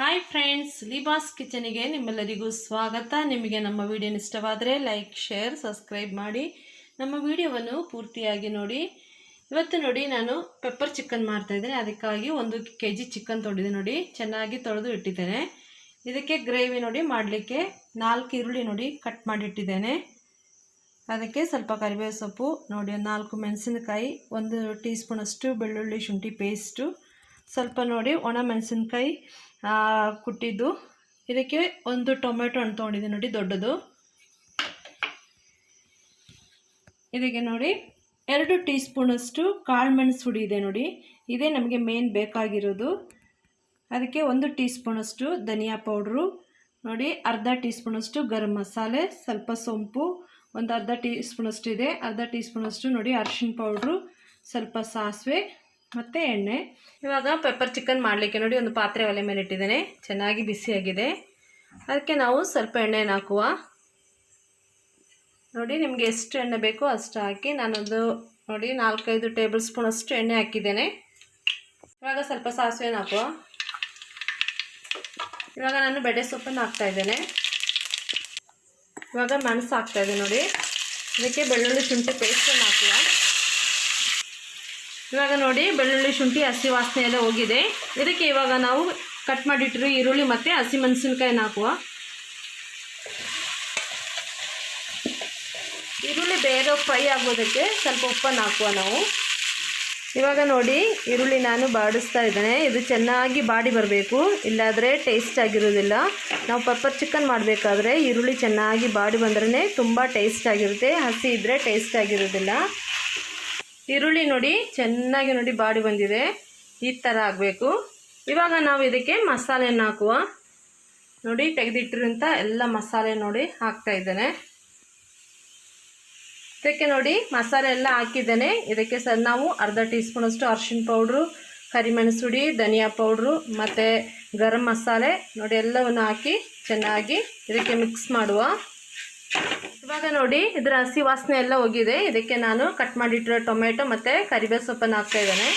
Hi friends Libas ಕಿಚನಿಗೆ ನಿಮ್ಮೆಲ್ಲರಿಗೂ ಸ್ವಾಗತ. ನಿಮಗೆ ನಮ್ಮ ವಿಡಿಯೋ ಇಷ್ಟವಾದರೆ ಲೈಕ್ ಶೇರ್ ಸಬ್ಸ್ಕ್ರೈಬ್ ಮಾಡಿ. ನಮ್ಮ ವಿಡಿಯೋವನ್ನು ಪೂರ್ತಿಯಾಗಿ ನೋಡಿ. ಇವತ್ತು ನೋಡಿ ನಾನು ಪೆಪ್ಪರ್ ಚಿಕನ್ ಮಾಡ್ತಾಯಿದ್ದೇನೆ ಅದಕ್ಕಾಗಿ ಒಂದು ಕೆ ಜಿ ಚಿಕನ್ ತೊಳೆದಿದೆ ನೋಡಿ. ಚೆನ್ನಾಗಿ ತೊಳೆದು ಇಟ್ಟಿದ್ದೇನೆ. ಇದಕ್ಕೆ ಗ್ರೇವಿ ನೋಡಿ ಮಾಡಲಿಕ್ಕೆ ನಾಲ್ಕು ಈರುಳ್ಳಿ ನೋಡಿ ಕಟ್ ಮಾಡಿಟ್ಟಿದ್ದೇನೆ ಅದಕ್ಕೆ ಸ್ವಲ್ಪ ಕರಿಬೇವು ಸೊಪ್ಪು, ನೋಡಿ ನಾಲ್ಕು ಮೆಣಸಿನಕಾಯಿ, ಒಂದು ಟೀ ಸ್ಪೂನಷ್ಟು ಬೆಳ್ಳುಳ್ಳಿ ಶುಂಠಿ ಪೇಸ್ಟು ಸ್ವಲ್ಪ ನೋಡಿ ಒಣ ಮೆಣಸಿನ್ಕಾಯಿ ಕುಟ್ಟಿದ್ದು. ಇದಕ್ಕೆ ಒಂದು ಟೊಮೆಟೊ ಹಣ್ಣು ತೊಗೊಂಡಿದೆ ನೋಡಿ, ದೊಡ್ಡದು. ಇದಕ್ಕೆ ನೋಡಿ ಎರಡು ಟೀ ಸ್ಪೂನಷ್ಟು ಕಾಳು ಮೆಣಸು ಹುಡಿ ಇದೆ ನೋಡಿ. ಇದೇ ನಮಗೆ ಮೇನ್ ಬೇಕಾಗಿರೋದು. ಅದಕ್ಕೆ ಒಂದು ಟೀ ಸ್ಪೂನಷ್ಟು ಧನಿಯಾ ಪೌಡ್ರು, ನೋಡಿ ಅರ್ಧ ಟೀ ಸ್ಪೂನಷ್ಟು ಗರಂ ಮಸಾಲೆ, ಸ್ವಲ್ಪ ಸೊಂಪು, ಒಂದು ಅರ್ಧ ಟೀ ಸ್ಪೂನಷ್ಟು ಇದೆ. ಅರ್ಧ ಟೀ ಸ್ಪೂನಷ್ಟು ನೋಡಿ ಅರ್ಶಿನ ಪೌಡ್ರು, ಸ್ವಲ್ಪ ಸಾಸಿವೆ ಮತ್ತು ಎಣ್ಣೆ. ಇವಾಗ ಪೆಪ್ಪರ್ ಚಿಕನ್ ಮಾಡಲಿಕ್ಕೆ ನೋಡಿ ಒಂದು ಪಾತ್ರೆ ಒಲೆ ಮೇಲೆ ಇಟ್ಟಿದ್ದೇನೆ. ಚೆನ್ನಾಗಿ ಬಿಸಿಯಾಗಿದೆ. ಅದಕ್ಕೆ ನಾವು ಸ್ವಲ್ಪ ಎಣ್ಣೆನ ಹಾಕುವ. ನೋಡಿ ನಿಮಗೆ ಎಷ್ಟು ಎಣ್ಣೆ ಬೇಕೋ ಅಷ್ಟು ಹಾಕಿ ನಾನೊಂದು ನೋಡಿ ನಾಲ್ಕೈದು ಟೇಬಲ್ ಸ್ಪೂನ್ ಅಷ್ಟು ಎಣ್ಣೆ ಹಾಕಿದ್ದೇನೆ. ಇವಾಗ ಸ್ವಲ್ಪ ಸಾಸಿವೆನ ಹಾಕುವ. ಇವಾಗ ನಾನು ಬೆಡೆ ಸೊಪ್ಪನ್ನು ಹಾಕ್ತಾ ಇದ್ದೇನೆ. ಇವಾಗ ಮೆಣಸು ಹಾಕ್ತಾ ಇದೆ ನೋಡಿ. ಅದಕ್ಕೆ ಬೆಳ್ಳುಳ್ಳಿ ಶುಂಠಿ ಪೇಸ್ಟನ್ನು ಹಾಕುವ. ಇವಾಗ ನೋಡಿ ಬೆಳ್ಳುಳ್ಳಿ ಶುಂಠಿ, ಹಸಿ ವಾಸನೆ ಎಲ್ಲ ಹೋಗಿದೆ. ಇದಕ್ಕೆ ಇವಾಗ ನಾವು ಕಟ್ ಮಾಡಿಟ್ಟಿರೋ ಈರುಳ್ಳಿ ಮತ್ತು ಹಸಿ ಮೆಣಸಿನ್ಕಾಯಿನ ಹಾಕುವ. ಈರುಳ್ಳಿ ಬೇಗ ಫ್ರೈ ಆಗೋದಕ್ಕೆ ಸ್ವಲ್ಪ ಉಪ್ಪನ್ನು ಹಾಕುವ ನಾವು. ಇವಾಗ ನೋಡಿ ಈರುಳ್ಳಿ ನಾನು ಬಾಡಿಸ್ತಾ ಇದ್ದೇನೆ. ಇದು ಚೆನ್ನಾಗಿ ಬಾಡಿ ಬರಬೇಕು. ಇಲ್ಲಾದರೆ ಟೇಸ್ಟ್ ಆಗಿರೋದಿಲ್ಲ. ನಾವು ಪಪ್ಪರ್ ಚಿಕನ್ ಮಾಡಬೇಕಾದ್ರೆ ಈರುಳ್ಳಿ ಚೆನ್ನಾಗಿ ಬಾಡಿ ಬಂದ್ರೇ ತುಂಬ ಟೇಸ್ಟ್ ಆಗಿರುತ್ತೆ. ಹಸಿ ಇದ್ದರೆ ಟೇಸ್ಟ್ ಆಗಿರೋದಿಲ್ಲ. ಈರುಳ್ಳಿ ನೋಡಿ ಚೆನ್ನಾಗಿ ನೋಡಿ ಬಾಡಿ ಬಂದಿದೆ. ಈ ಥರ ಆಗಬೇಕು. ಇವಾಗ ನಾವು ಇದಕ್ಕೆ ಮಸಾಲೆಯನ್ನು ಹಾಕುವ. ನೋಡಿ ತೆಗೆದಿಟ್ಟಿರೋಂಥ ಎಲ್ಲ ಮಸಾಲೆ ನೋಡಿ ಹಾಕ್ತಾ ಇದ್ದೇನೆ. ಇದಕ್ಕೆ ನೋಡಿ ಮಸಾಲೆ ಎಲ್ಲ ಹಾಕಿದ್ದೇನೆ. ಇದಕ್ಕೆ ಸ ನಾವು ಅರ್ಧ ಟೀ ಸ್ಪೂನಷ್ಟು ಅರ್ಶಿಣ ಪೌಡ್ರು ಕರಿಮೆಣಸುಡಿ ಧನಿಯಾ ಪೌಡ್ರು ಮತ್ತು ಗರಂ ಮಸಾಲೆ ನೋಡಿ ಎಲ್ಲವನ್ನು ಹಾಕಿ ಚೆನ್ನಾಗಿ ಇದಕ್ಕೆ ಮಿಕ್ಸ್ ಮಾಡುವ. ಇವಾಗ ನೋಡಿ, ಇದರ ಹಸಿ ವಾಸನೆ ಎಲ್ಲ ಹೋಗಿದೆ. ಇದಕ್ಕೆ ನಾನು ಕಟ್ ಮಾಡಿಟ್ಟಿರೋ ಟೊಮೆಟೊ ಮತ್ತು ಕರಿಬೇವು ಸೊಪ್ಪನ್ನು ಹಾಕ್ತಾ ಇದ್ದೇನೆ.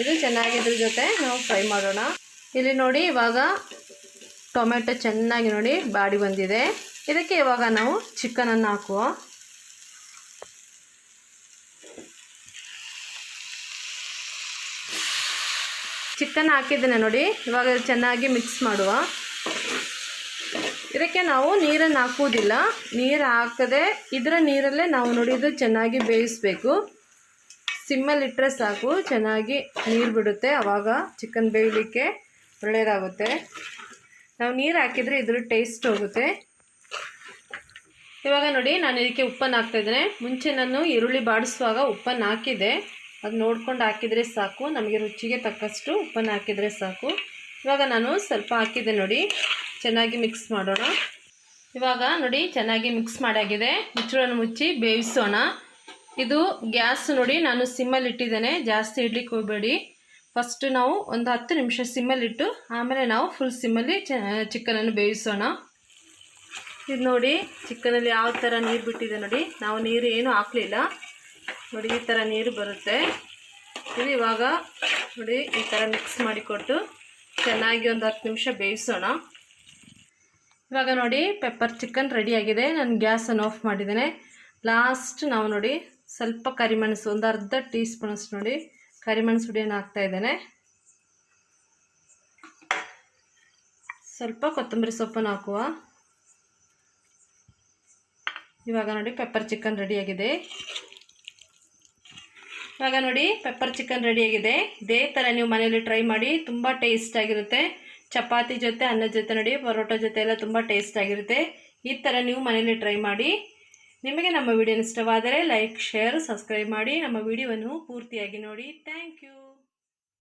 ಇದು ಚೆನ್ನಾಗಿ ಇದ್ರ ಜೊತೆ ನಾವು ಫ್ರೈ ಮಾಡೋಣ. ಇಲ್ಲಿ ನೋಡಿ, ಇವಾಗ ಟೊಮೆಟೊ ಚೆನ್ನಾಗಿ ನೋಡಿ ಬಾಡಿ ಬಂದಿದೆ. ಇದಕ್ಕೆ ಇವಾಗ ನಾವು ಚಿಕನನ್ನು ಹಾಕುವ. ಚಿಕನ್ ಹಾಕಿದ್ದೇನೆ ನೋಡಿ. ಇವಾಗ ಚೆನ್ನಾಗಿ ಮಿಕ್ಸ್ ಮಾಡುವ. ಇದಕ್ಕೆ ನಾವು ನೀರನ್ನು ಹಾಕುವುದಿಲ್ಲ. ನೀರು ಹಾಕದೆ ಇದರ ನೀರಲ್ಲೇ ನಾವು ನೋಡಿ ಇದು ಚೆನ್ನಾಗಿ ಬೇಯಿಸಬೇಕು. ಸಿಮ್ಮಲ್ಲಿಟ್ಟರೆ ಸಾಕು, ಚೆನ್ನಾಗಿ ನೀರು ಬಿಡುತ್ತೆ. ಆವಾಗ ಚಿಕನ್ ಬೇಯಲಿಕ್ಕೆ ಒಳ್ಳೆಯದಾಗುತ್ತೆ ನಾವು ನೀರು ಹಾಕಿದರೆ ಇದ್ರ ಟೇಸ್ಟ್ ಹೋಗುತ್ತೆ. ಇವಾಗ ನೋಡಿ, ನಾನು ಇದಕ್ಕೆ ಉಪ್ಪನ್ನು ಹಾಕ್ತಾಯಿದ್ದೇನೆ ಮುಂಚೆ ನಾನು ಈರುಳ್ಳಿ ಬಾಡಿಸುವಾಗ ಉಪ್ಪನ್ನು ಹಾಕಿದೆ ಅದು ನೋಡ್ಕೊಂಡು ಹಾಕಿದರೆ ಸಾಕು. ನಮಗೆ ರುಚಿಗೆ ತಕ್ಕಷ್ಟು ಉಪ್ಪನ್ನು ಹಾಕಿದರೆ ಸಾಕು. ಇವಾಗ ನಾನು ಸ್ವಲ್ಪ ಹಾಕಿದೆ ನೋಡಿ. ಚೆನ್ನಾಗಿ ಮಿಕ್ಸ್ ಮಾಡೋಣ. ಇವಾಗ ನೋಡಿ ಚೆನ್ನಾಗಿ ಮಿಕ್ಸ್ ಮಾಡಾಗಿದೆ ಮುಚ್ಚಳನ್ನು ಮುಚ್ಚಿ ಬೇಯಿಸೋಣ. ಇದು ಗ್ಯಾಸ್ ನೋಡಿ ನಾನು ಸಿಮ್ಮಲ್ಲಿ ಇಟ್ಟಿದ್ದೇನೆ. ಜಾಸ್ತಿ ಇಡ್ಲಿಕ್ಕೆ ಹೋಗಬೇಡಿ. ಫಸ್ಟ್ ನಾವು ಒಂದು ಹತ್ತು ನಿಮಿಷ ಸಿಮ್ಮಲ್ಲಿಟ್ಟು ಆಮೇಲೆ ನಾವು ಫುಲ್ ಸಿಮ್ಮಲ್ಲಿ ಚಿಕನನ್ನು ಬೇಯಿಸೋಣ. ಇದು ನೋಡಿ ಚಿಕನಲ್ಲಿ ಯಾವ ಥರ ನೀರು ಬಿಟ್ಟಿದೆ ನೋಡಿ. ನಾವು ನೀರು ಏನೂ ಹಾಕಲಿಲ್ಲ. ನೋಡಿ ಈ ಥರ ನೀರು ಬರುತ್ತೆ. ಇದು ಇವಾಗ ನೋಡಿ ಈ ಥರ ಮಿಕ್ಸ್ ಮಾಡಿಕೊಟ್ಟು ಚೆನ್ನಾಗಿ ಒಂದು ಹತ್ತು ನಿಮಿಷ ಬೇಯಿಸೋಣ. ಇವಾಗ ನೋಡಿ ಪೆಪ್ಪರ್ ಚಿಕನ್ ರೆಡಿಯಾಗಿದೆ ನಾನು ಗ್ಯಾಸನ್ನು ಆಫ್ ಮಾಡಿದ್ದೇನೆ. ಲಾಸ್ಟ್ ನಾವು ನೋಡಿ ಸ್ವಲ್ಪ ಕರಿಮೆಣಸು, ಒಂದು ಅರ್ಧ ಟೀ ಸ್ಪೂನಷ್ಟು ನೋಡಿ ಕರಿಮೆಣಸು ಹುಡಿಯನ್ನು ಹಾಕ್ತಾ ಇದ್ದೇನೆ. ಸ್ವಲ್ಪ ಕೊತ್ತಂಬರಿ ಸೊಪ್ಪನ್ನು ಹಾಕುವ. ಇವಾಗ ನೋಡಿ ಪೆಪ್ಪರ್ ಚಿಕನ್ ರೆಡಿಯಾಗಿದೆ ಇವಾಗ ನೋಡಿ ಪೆಪ್ಪರ್ ಚಿಕನ್ ರೆಡಿಯಾಗಿದೆ ಇದೇ ಥರ ನೀವು ಮನೇಲಿ ಟ್ರೈ ಮಾಡಿ, ತುಂಬ ಟೇಸ್ಟ್ ಆಗಿರುತ್ತೆ. ಚಪಾತಿ ಜೊತೆ ಅನ್ನದ ಜೊತೆ ನೋಡಿ, ಪರೋಟ ಜೊತೆ ಎಲ್ಲ ತುಂಬ ಟೇಸ್ಟ್ ಆಗಿರುತ್ತೆ. ಈ ಥರ ನೀವು ಮನೇಲಿ ಟ್ರೈ ಮಾಡಿ. ನಿಮಗೆ ನಮ್ಮ ವಿಡಿಯೋ ಇಷ್ಟವಾದರೆ ಲೈಕ್ ಶೇರ್ ಸಬ್ಸ್ಕ್ರೈಬ್ ಮಾಡಿ. ನಮ್ಮ ವಿಡಿಯೋವನ್ನು ಪೂರ್ತಿಯಾಗಿ ನೋಡಿ. Thank you